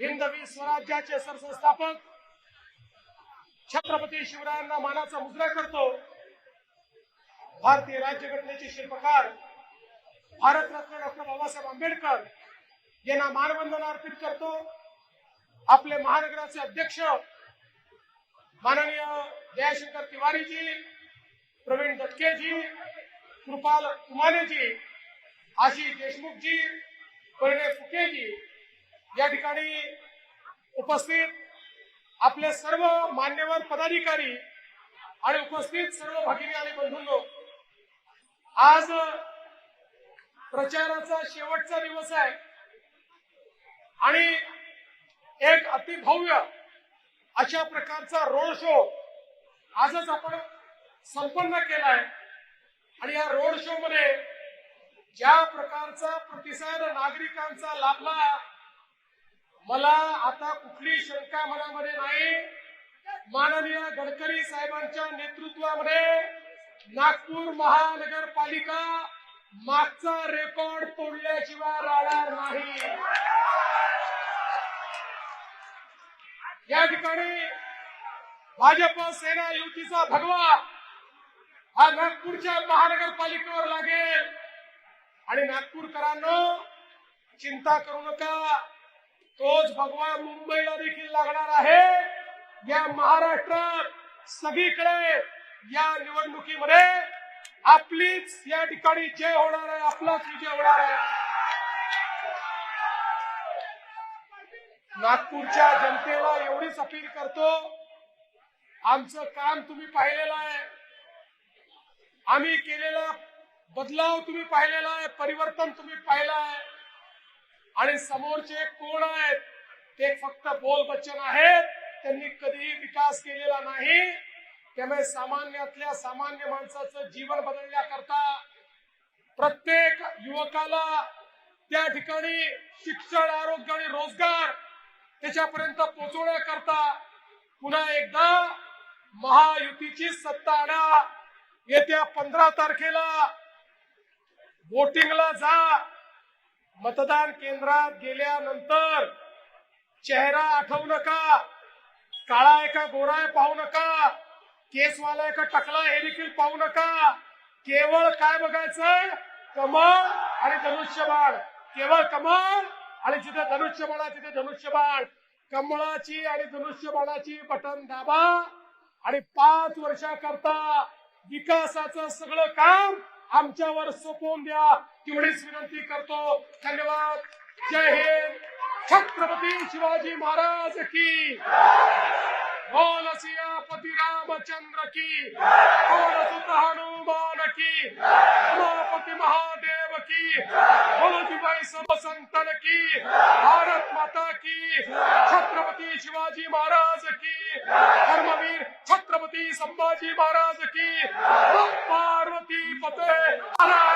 हिंदवी स्वराज्याचे सरसंस्थापक छत्रपती शिवरायांना मानाचा मुजरा करतो. भारतीय राज्यघटनेचे शिल्पकार भारतरत्न डॉक्टर बाबासाहेब आंबेडकर यांना मानवंदना अर्पित करतो. आपले महानगराचे अध्यक्ष माननीय जयशंकर तिवारीजी प्रवीण दटकेजी कृपाल कुमानेजी आशिष देशमुखजी परिणय फुकेजी या ठिकाणी उपस्थित आपले सर्व मान्यवर पदाधिकारी आणि उपस्थित सर्व भगिनी आणि बंधूंनो आज प्रचाराचा शेवटचा दिवस आहे आणि एक अतिभव्य अशा प्रकारचा रोड शो आजच आपण संपन्न केलाय. आणि या रोड शो मध्ये ज्या प्रकारचा प्रतिसाद नागरिकांचा लाभला मला आता कुठली शंका मनामध्ये नाही. माननीय गडकरी साहेबांच्या नेतृत्वामध्ये नागपूर महानगरपालिका मागचा रेकॉर्ड तोडल्याशिवाय राहणार नाही. या ठिकाणी भाजप सेना युतीचा भगवा हा नागपूरच्या महानगरपालिकेवर लागेल. आणि नागपूरकरांनो चिंता करू नका. तोच भगवा मुंबईला देखील लागणार आहे. या महाराष्ट्रात सगळीकडे या निवडणुकीमध्ये आपलीच या ठिकाणी जय होणार आहे आपलाच विजय होणार आहे. नागपूरच्या जनतेला एवढीच अपील करतो आमचं काम तुम्ही पाहिलेलं आहे. आम्ही केलेला बदलाव तुम्ही पाहिलेला आहे परिवर्तन तुम्ही पाहिलं आहे. आणि समोरचे कोण आहेत? ते फक्त बोल बच्चन आहेत. त्यांनी कधीही विकास केलेला नाही. त्यामुळे सामान्यातल्या सामान्य माणसाचं जीवन बदलण्याकरता प्रत्येक युवकाला त्या ठिकाणी शिक्षण आरोग्य आणि रोजगार त्याच्यापर्यंत पोहोचवण्याकरता पुन्हा एकदा महायुतीची सत्ता आणा. येत्या पंधरा तारखेला वोटिंगला जा. मतदान केंद्रात गेल्यानंतर चेहरा आठवू नका काळा आहे का गोरा आहे पाहू नका केसवाला आहे का टकला हे देखील पाहू नका. केवळ काय बघायचं? कमळ आणि धनुष्यबाण. केवळ कमळ आणि जिथे धनुष्यबाण आहे तिथे धनुष्यबाण. कमळाची आणि धनुष्यबाणाची बटन दाबा आणि पाच वर्षाकरता विकासाचं सगळं काम आमच्यावर सोपवून द्या. तेवढीच विनंती करतो. धन्यवाद. जय हिंद. छत्रपती शिवाजी महाराज की. बोल सियापति रामचंद्र की. बोल सुत हनुमान की. उमापती महादेव की. बोलतीबाई दुबई सब संतन की. भारत माता की. छत्रपती शिवाजी महाराज की. धर्मवीर छत्रपती संभाजी महाराज की. Para!